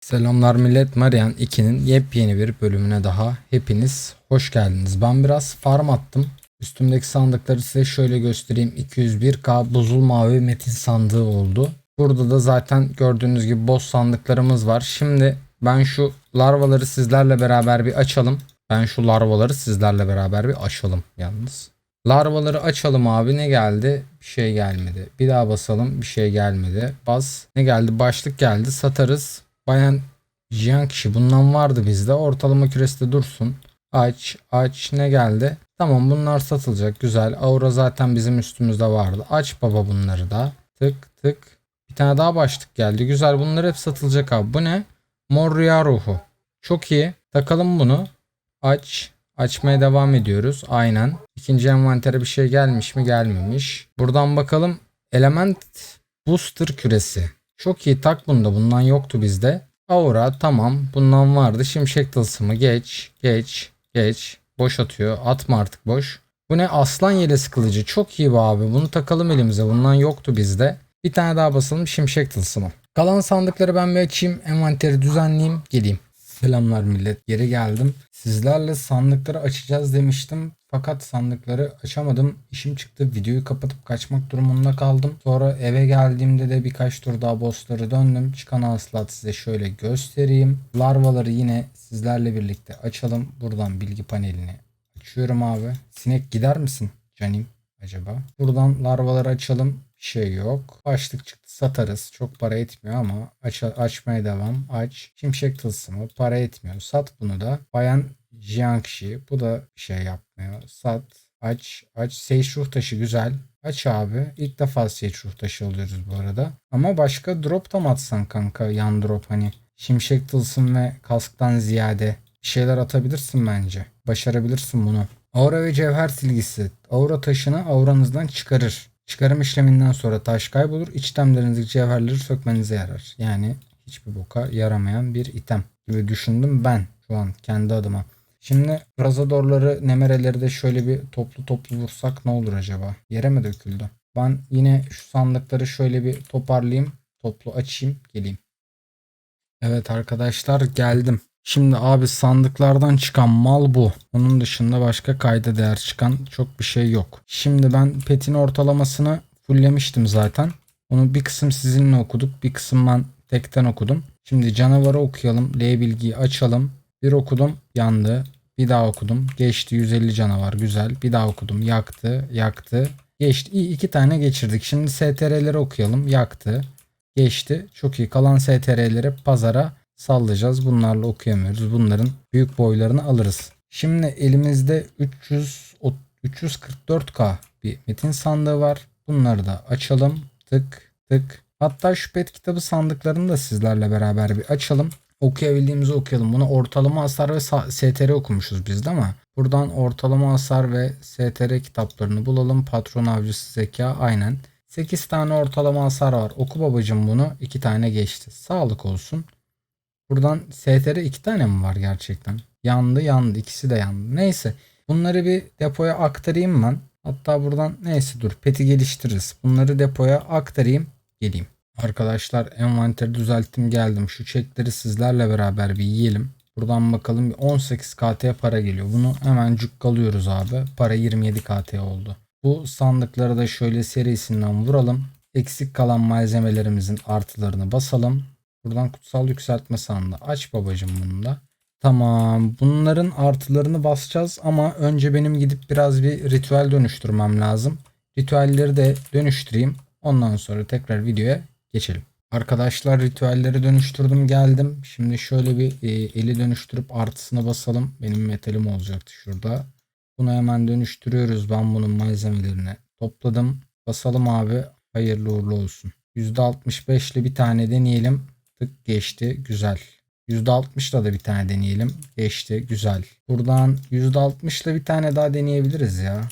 Selamlar millet Marian 2'nin yepyeni bir bölümüne daha hepiniz hoş geldiniz. Ben biraz farm attım. Üstümdeki sandıkları size şöyle göstereyim. 201k buzul mavi metin sandığı oldu. Burada da zaten gördüğünüz gibi boss sandıklarımız var. Şimdi ben şu larvaları sizlerle beraber bir açalım. Ben şu larvaları sizlerle beraber bir açalım yalnız. Larvaları açalım abi ne geldi? Bir şey gelmedi. Bir daha basalım bir şey gelmedi. Bas. Ne geldi? Başlık geldi. Satarız. Bayan Jiyan kişi bundan vardı bizde. Ortalama küresi de dursun. Aç aç ne geldi? Tamam bunlar satılacak güzel. Aura zaten bizim üstümüzde vardı. Aç baba bunları da. Tık tık. Bir tane daha başlık geldi. Güzel bunlar hep satılacak abi. Bu ne? Mor rüya ruhu. Çok iyi. Takalım bunu. Aç. Açmaya devam ediyoruz. Aynen. İkinci envantere bir şey gelmiş mi? Gelmemiş. Buradan bakalım. Element Booster küresi. Çok iyi tak bunda. Bundan yoktu bizde. Aura tamam. Bundan vardı. Şimşek tılsımı geç. Geç. Geç. Boş atıyor. Atma artık boş. Bu ne? Aslan yelesi kılıcı. Çok iyi be abi. Bunu takalım elimize. Bundan yoktu bizde. Bir tane daha basalım. Şimşek tılsımı. Kalan sandıkları ben bir açayım. Envanteri düzenleyeyim. Geleyim. Selamlar millet. Geri geldim. Sizlerle sandıkları açacağız demiştim. Fakat sandıkları açamadım. İşim çıktı. Videoyu kapatıp kaçmak durumunda kaldım. Sonra eve geldiğimde de birkaç tur daha bossları döndüm. Çıkan hasılat size şöyle göstereyim. Larvaları yine sizlerle birlikte açalım. Buradan bilgi panelini açıyorum abi. Sinek gider misin canim acaba? Buradan larvaları açalım. Bir şey yok. Başlık çıktı satarız. Çok para etmiyor ama aç, açmaya devam. Aç. Şimşek tılsımı para etmiyor. Sat bunu da. Bayan Jiangxi. Bu da bir şey yapmıyor. Sat. Aç. Aç. Sage ruh taşı güzel. Aç abi. İlk defa Sage ruh taşı alıyoruz bu arada. Ama başka drop da mı atsan kanka? Yan drop hani. Şimşek tılsım ve kasktan ziyade bir şeyler atabilirsin bence. Başarabilirsin bunu. Aura ve cevher silgisi. Aura taşını auranızdan çıkarır. Çıkarım işleminden sonra taş kaybolur. İçtemlerinizdeki cevherleri sökmenize yarar. Yani hiçbir boka yaramayan bir item gibi düşündüm ben şu an kendi adıma. Şimdi razadorları, nemereleri de şöyle bir toplu toplu vursak ne olur acaba? Yere mi döküldü? Ben yine şu sandıkları şöyle bir toparlayayım. Toplu açayım, geleyim. Evet arkadaşlar geldim. Şimdi abi sandıklardan çıkan mal bu. Onun dışında başka kayda değer çıkan çok bir şey yok. Şimdi ben petin ortalamasını fulllemiştim zaten. Onu bir kısım sizinle okuduk. Bir kısım ben tekten okudum. Şimdi canavarı okuyalım. L bilgiyi açalım. Bir okudum yandı. Bir daha okudum. Geçti 150 canavar güzel. Bir daha okudum yaktı yaktı. Geçti. İyi iki tane geçirdik. Şimdi STR'leri okuyalım. Yaktı. Geçti. Çok iyi. Kalan STR'leri pazara sallayacağız. Bunlarla okuyamıyoruz. Bunların büyük boylarını alırız. Şimdi elimizde 300 o- 344K bir metin sandığı var. Bunları da açalım. Tık tık. Hatta şu pet kitabı sandıklarını da sizlerle beraber bir açalım. Okuyabildiğimizi okuyalım. Bunu ortalama hasar ve STR okumuşuz biz de ama buradan ortalama hasar ve STR kitaplarını bulalım. Patron avcısı zeka aynen. 8 tane ortalama hasar var. Oku babacım bunu. 2 tane geçti. Sağlık olsun. Buradan STR iki tane mi var gerçekten? Yandı yandı ikisi de yandı. Neyse bunları bir depoya aktarayım ben. Hatta buradan neyse dur peti geliştiririz. Bunları depoya aktarayım geleyim. Arkadaşlar envanteri düzelttim geldim. Şu çekleri sizlerle beraber bir yiyelim. Buradan bakalım bir 18 KT para geliyor. Bunu hemen cukkalıyoruz abi. Para 27 KT oldu. Bu sandıkları da şöyle serisinden vuralım. Eksik kalan malzemelerimizin artılarını basalım. Buradan kutsal yükseltme sandığı aç babacım bunu da. Tamam bunların artılarını basacağız ama önce benim gidip biraz bir ritüel dönüştürmem lazım. Ritüelleri de dönüştüreyim. Ondan sonra tekrar videoya geçelim. Arkadaşlar ritüelleri dönüştürdüm geldim. Şimdi şöyle bir e, eli dönüştürüp artısını basalım. Benim metalim olacaktı şurada. Bunu hemen dönüştürüyoruz. Ben bunun malzemelerini topladım. Basalım abi. Hayırlı uğurlu olsun. %65'li bir tane deneyelim. Tık geçti. Güzel. %60'la da bir tane deneyelim. Geçti. Güzel. Buradan %60'la bir tane daha deneyebiliriz ya.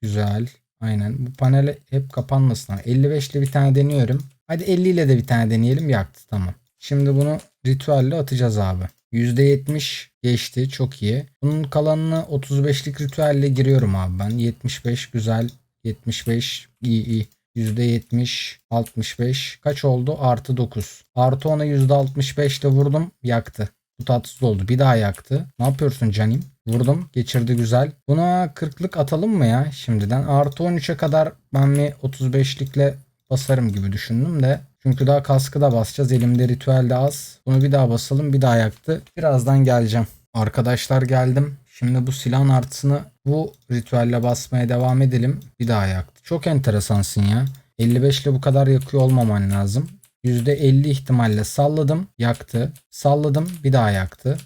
Güzel. Aynen. Bu panel hep kapanmasın. 55'le bir tane deniyorum. Hadi 50 ile de bir tane deneyelim. Yaktı. Tamam. Şimdi bunu ritüelle atacağız abi. %70 geçti. Çok iyi. Bunun kalanını 35'lik ritüelle giriyorum abi ben. 75 güzel. 75 iyi iyi. %70, 65. Kaç oldu? Artı 9. Artı 10'a %65 ile vurdum. Yaktı. Bu tatsız oldu. Bir daha yaktı. Ne yapıyorsun canim? Vurdum. Geçirdi güzel. Buna 40'lık atalım mı ya şimdiden? Artı 13'e kadar ben bir 35'likle basarım gibi düşündüm de. Çünkü daha kaskı da basacağız. Elimde ritüel de az. Bunu bir daha basalım. Bir daha yaktı. Birazdan geleceğim. Arkadaşlar geldim. Şimdi bu silahın artısını bu ritüelle basmaya devam edelim. Bir daha yaktı. Çok enteresansın ya. 55 ile bu kadar yakıyor olmaman lazım. %50 ihtimalle salladım. Yaktı. Salladım. Bir daha yaktı.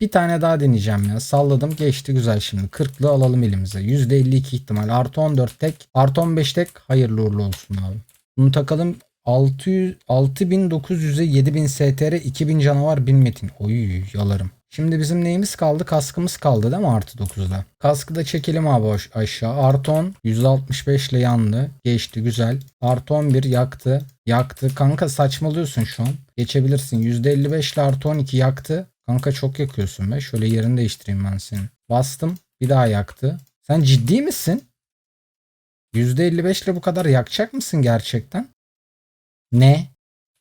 Bir tane daha deneyeceğim ya. Salladım. Geçti güzel şimdi. 40'lı alalım elimize. %52 ihtimal. Artı 14 tek. Artı 15 tek. Hayırlı uğurlu olsun abi. Bunu takalım. 600, 6900'e 7000 STR 2000 canavar 1000 metin. Oy yalarım. Şimdi bizim neyimiz kaldı? Kaskımız kaldı değil mi artı 9'da? Kaskı da çekelim abi aş- aşağı. Artı 10 165 ile yandı. Geçti güzel. Artı 11 yaktı. Yaktı. Kanka saçmalıyorsun şu an. Geçebilirsin. %55 ile artı 12 yaktı. Kanka çok yakıyorsun be. Şöyle yerini değiştireyim ben senin. Bastım. Bir daha yaktı. Sen ciddi misin? %55 ile bu kadar yakacak mısın gerçekten? Ne?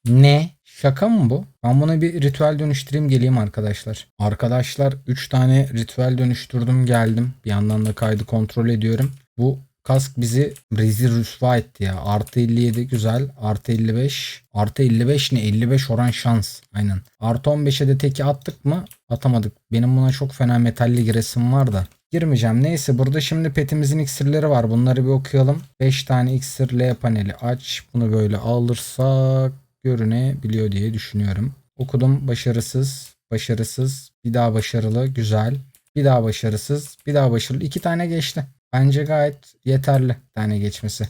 Ne? Şaka mı bu? Ben buna bir ritüel dönüştüreyim geleyim arkadaşlar. Arkadaşlar 3 tane ritüel dönüştürdüm geldim. Bir yandan da kaydı kontrol ediyorum. Bu kask bizi rezil rüsva etti ya. Artı 57 güzel. Artı 55. Artı 55 ne? 55 oran şans. Aynen. Artı 15'e de teki attık mı? Atamadık. Benim buna çok fena metalli giresim var da. Girmeyeceğim. Neyse burada şimdi petimizin iksirleri var. Bunları bir okuyalım. 5 tane iksir L paneli aç. Bunu böyle alırsak görünebiliyor diye düşünüyorum. Okudum başarısız, başarısız, bir daha başarılı, güzel. Bir daha başarısız, bir daha başarılı. İki tane geçti. Bence gayet yeterli tane geçmesi.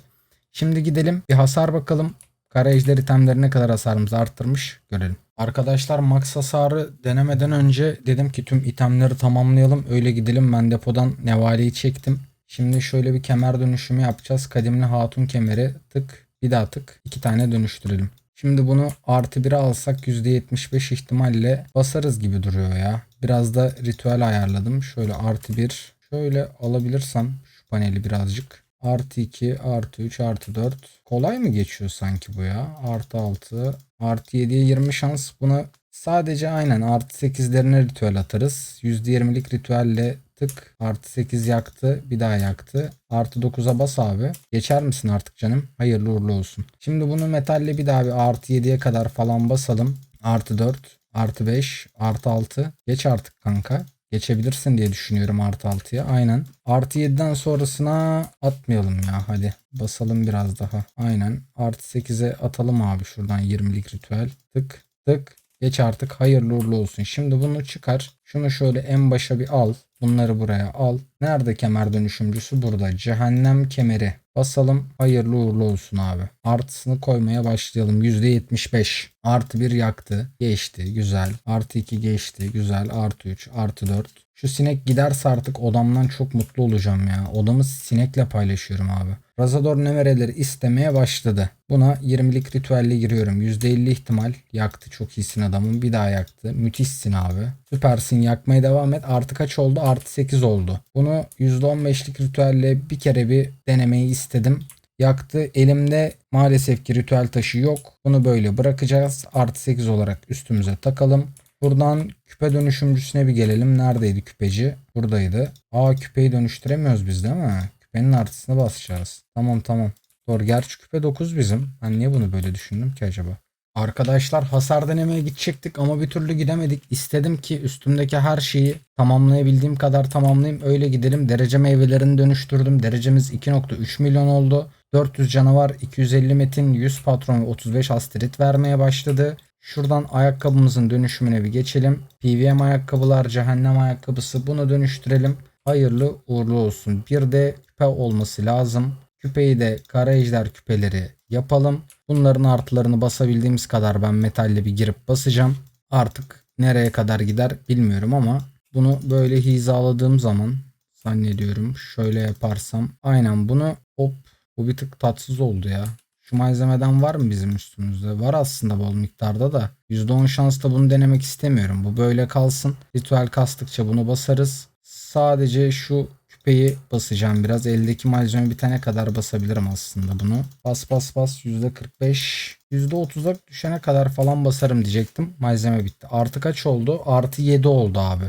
Şimdi gidelim bir hasar bakalım. Kara ejder itemleri ne kadar hasarımızı arttırmış görelim. Arkadaşlar max hasarı denemeden önce dedim ki tüm itemleri tamamlayalım. Öyle gidelim ben depodan nevaleyi çektim. Şimdi şöyle bir kemer dönüşümü yapacağız. Kadimli hatun kemeri tık bir daha tık iki tane dönüştürelim. Şimdi bunu artı 1'e alsak %75 ihtimalle basarız gibi duruyor ya. Biraz da ritüel ayarladım. Şöyle artı 1 şöyle alabilirsem şu paneli birazcık. Artı 2 artı 3 artı 4. Kolay mı geçiyor sanki bu ya? Artı 6 artı 7'ye 20 şans. Bunu sadece aynen artı 8'lerine ritüel atarız. %20'lik ritüelle tık. Artı 8 yaktı. Bir daha yaktı. Artı 9'a bas abi. Geçer misin artık canım? Hayırlı uğurlu olsun. Şimdi bunu metalle bir daha bir artı 7'ye kadar falan basalım. Artı 4 artı 5 artı 6 geç artık kanka geçebilirsin diye düşünüyorum artı 6'ya aynen artı 7'den sonrasına atmayalım ya hadi basalım biraz daha aynen artı 8'e atalım abi şuradan 20'lik ritüel tık tık Geç artık hayırlı uğurlu olsun. Şimdi bunu çıkar. Şunu şöyle en başa bir al. Bunları buraya al. Nerede kemer dönüşümcüsü? Burada. Cehennem kemeri. Basalım. Hayırlı uğurlu olsun abi. Artısını koymaya başlayalım. %75. Artı 1 yaktı. Geçti. Güzel. Artı 2 geçti. Güzel. Artı 3. Artı 4. Şu sinek giderse artık odamdan çok mutlu olacağım ya. Odamı sinekle paylaşıyorum abi. Razador nemereleri istemeye başladı. Buna 20'lik ritüelle giriyorum. %50 ihtimal yaktı. Çok iyisin adamın. Bir daha yaktı. Müthişsin abi. Süpersin. Yakmaya devam et. Artı kaç oldu? Artı 8 oldu. Bunu %15'lik ritüelle bir kere bir denemeyi istedim. Yaktı. Elimde maalesef ki ritüel taşı yok. Bunu böyle bırakacağız. Artı 8 olarak üstümüze takalım. Buradan küpe dönüşümcüsüne bir gelelim. Neredeydi küpeci? Buradaydı. Aa küpeyi dönüştüremiyoruz biz değil mi? Küpenin artısına basacağız. Tamam tamam. Doğru gerçi küpe 9 bizim. Ben niye bunu böyle düşündüm ki acaba? Arkadaşlar hasar denemeye gidecektik ama bir türlü gidemedik. İstedim ki üstümdeki her şeyi tamamlayabildiğim kadar tamamlayayım. Öyle gidelim. Derece meyvelerini dönüştürdüm. Derecemiz 2.3 milyon oldu. 400 canavar, 250 metin, 100 patron ve 35 asterit vermeye başladı. Şuradan ayakkabımızın dönüşümüne bir geçelim. PVM ayakkabılar, cehennem ayakkabısı bunu dönüştürelim. Hayırlı uğurlu olsun. Bir de küpe olması lazım. Küpeyi de kara küpeleri yapalım. Bunların artılarını basabildiğimiz kadar ben metalle bir girip basacağım. Artık nereye kadar gider bilmiyorum ama bunu böyle hizaladığım zaman zannediyorum şöyle yaparsam aynen bunu hop bu bir tık tatsız oldu ya. Şu malzemeden var mı bizim üstümüzde? Var aslında bol miktarda da. %10 şansla bunu denemek istemiyorum. Bu böyle kalsın. Ritüel kastıkça bunu basarız. Sadece şu küpeyi basacağım biraz. Eldeki malzeme bitene kadar basabilirim aslında bunu. Bas bas bas %45 %30'a düşene kadar falan basarım diyecektim. Malzeme bitti. Artı kaç oldu? Artı 7 oldu abi.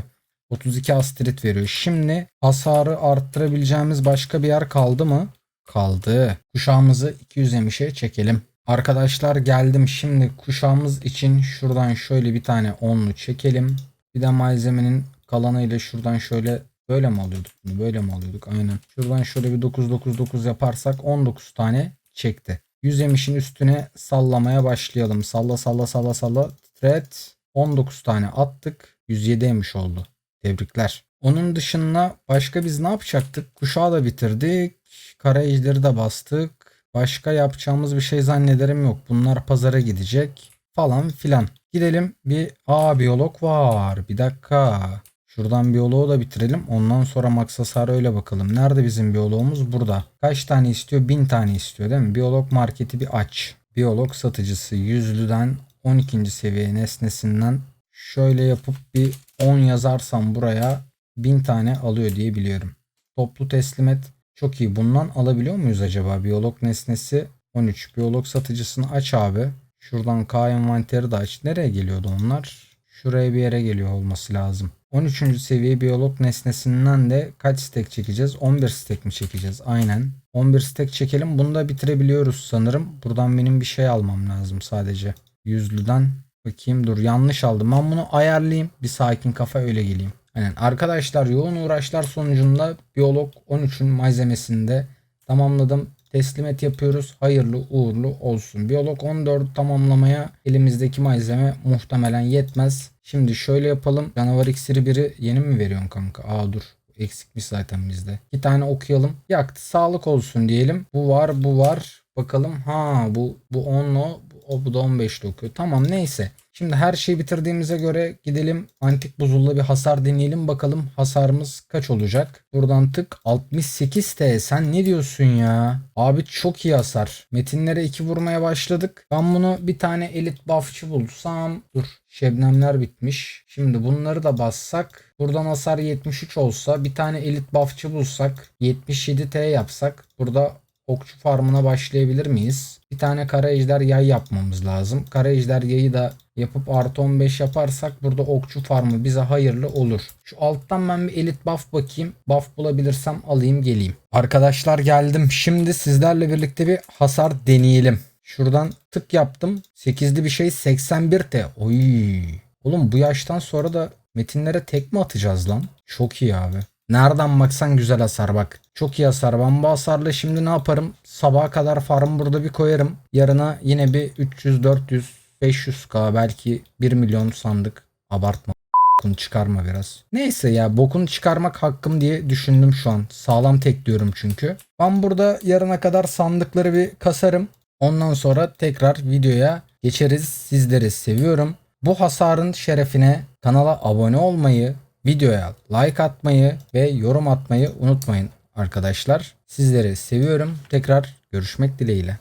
32 astrit veriyor. Şimdi hasarı arttırabileceğimiz başka bir yer kaldı mı? Kaldı. Kuşağımızı 200 emişe çekelim. Arkadaşlar geldim. Şimdi kuşağımız için şuradan şöyle bir tane onlu çekelim. Bir de malzemenin kalanıyla şuradan şöyle böyle mi alıyorduk bunu? Böyle mi alıyorduk? Aynen. Şuradan şöyle bir 999 yaparsak 19 tane çekti. 100 emişin üstüne sallamaya başlayalım. Salla salla salla salla. Titret. 19 tane attık. 107 emiş oldu. Tebrikler. Onun dışında başka biz ne yapacaktık? Kuşağı da bitirdik. Kara ejderi de bastık. Başka yapacağımız bir şey zannederim yok. Bunlar pazara gidecek falan filan. Gidelim bir aa biyolog var. Bir dakika. Şuradan biyoloğu da bitirelim. Ondan sonra max hasarı öyle bakalım. Nerede bizim biyoloğumuz? Burada. Kaç tane istiyor? 1000 tane istiyor değil mi? Biyolog marketi bir aç. Biyolog satıcısı yüzlüden 12. seviye nesnesinden şöyle yapıp bir 10 yazarsam buraya 1000 tane alıyor diye biliyorum. Toplu teslimet çok iyi. Bundan alabiliyor muyuz acaba? Biyolog nesnesi 13. Biyolog satıcısını aç abi. Şuradan K envanteri de aç. Nereye geliyordu onlar? Şuraya bir yere geliyor olması lazım. 13. seviye biyolog nesnesinden de kaç stack çekeceğiz? 11 stack mi çekeceğiz? Aynen. 11 stack çekelim. Bunu da bitirebiliyoruz sanırım. Buradan benim bir şey almam lazım sadece. Yüzlüden bakayım dur yanlış aldım. Ben bunu ayarlayayım. Bir sakin kafa öyle geleyim. Aynen. Arkadaşlar yoğun uğraşlar sonucunda biyolog 13'ün malzemesini de tamamladım. Teslim et yapıyoruz. Hayırlı uğurlu olsun. Biyolog 14 tamamlamaya elimizdeki malzeme muhtemelen yetmez. Şimdi şöyle yapalım. Canavar iksiri biri yeni mi veriyorsun kanka? Aa dur. Eksikmiş zaten bizde. Bir tane okuyalım. Yaktı. Sağlık olsun diyelim. Bu var bu var. Bakalım. Ha bu bu 10'lu o bu da 15'li okuyor. Tamam neyse. Şimdi her şeyi bitirdiğimize göre gidelim antik buzulla bir hasar deneyelim bakalım hasarımız kaç olacak. Buradan tık 68 T sen ne diyorsun ya? Abi çok iyi hasar. Metinlere 2 vurmaya başladık. Ben bunu bir tane elit buffçı bulsam dur şebnemler bitmiş. Şimdi bunları da bassak buradan hasar 73 olsa bir tane elit buffçı bulsak 77 T yapsak burada okçu farmına başlayabilir miyiz? Bir tane kara ejder yay yapmamız lazım. Kara ejder yayı da yapıp artı 15 yaparsak burada okçu farmı bize hayırlı olur. Şu alttan ben bir elit buff bakayım. Buff bulabilirsem alayım geleyim. Arkadaşlar geldim. Şimdi sizlerle birlikte bir hasar deneyelim. Şuradan tık yaptım. 8'li bir şey 81 T. Oy. Oğlum bu yaştan sonra da metinlere tek mi atacağız lan? Çok iyi abi. Nereden baksan güzel hasar bak. Çok iyi hasar. Ben bu şimdi ne yaparım? Sabaha kadar farm burada bir koyarım. Yarına yine bir 300, 400, 500k belki 1 milyon sandık. Abartma. Bokunu çıkarma biraz. Neyse ya bokunu çıkarmak hakkım diye düşündüm şu an. Sağlam tekliyorum çünkü. Ben burada yarına kadar sandıkları bir kasarım. Ondan sonra tekrar videoya geçeriz. Sizleri seviyorum. Bu hasarın şerefine kanala abone olmayı, videoya like atmayı ve yorum atmayı unutmayın arkadaşlar. Sizleri seviyorum. Tekrar görüşmek dileğiyle.